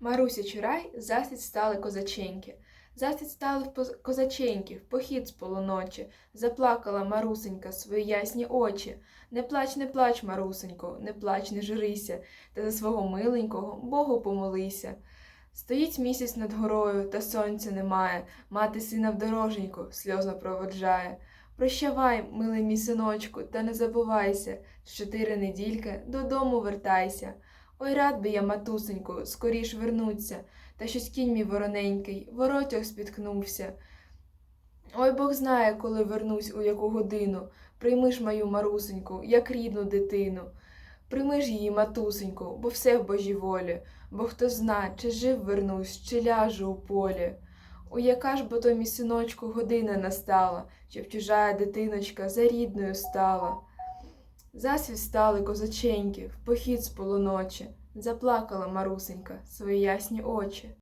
Маруся Чурай засідь стали козаченьки. Засідь стали в козаченьки, в похід з полуночі. Заплакала Марусенька свої ясні очі. Не плач, не плач, Марусенько, не плач, не журися, та за свого миленького Богу помолися. Стоїть місяць над горою, та сонця немає. Мати сина в дороженьку сльозно проводжає. Прощавай, милий мій синочку, та не забувайся, чотири недільки додому вертайся. Ой, рад би я, матусеньку, скоріш вернуться, та щось кінь мій вороненький, воротях спіткнувся. Ой, Бог знає, коли вернусь, у яку годину. Прийми ж мою Марусеньку, як рідну дитину. Прийми ж її, матусеньку, бо все в Божій волі, бо хто зна, чи жив вернусь, чи ляжу у полі. У яка ж бо то мій синочку година настала, щоб чужая дитиночка за рідною стала. Засвіт стали козаченьки в похід з полуночі, заплакала Марусенька свої ясні очі.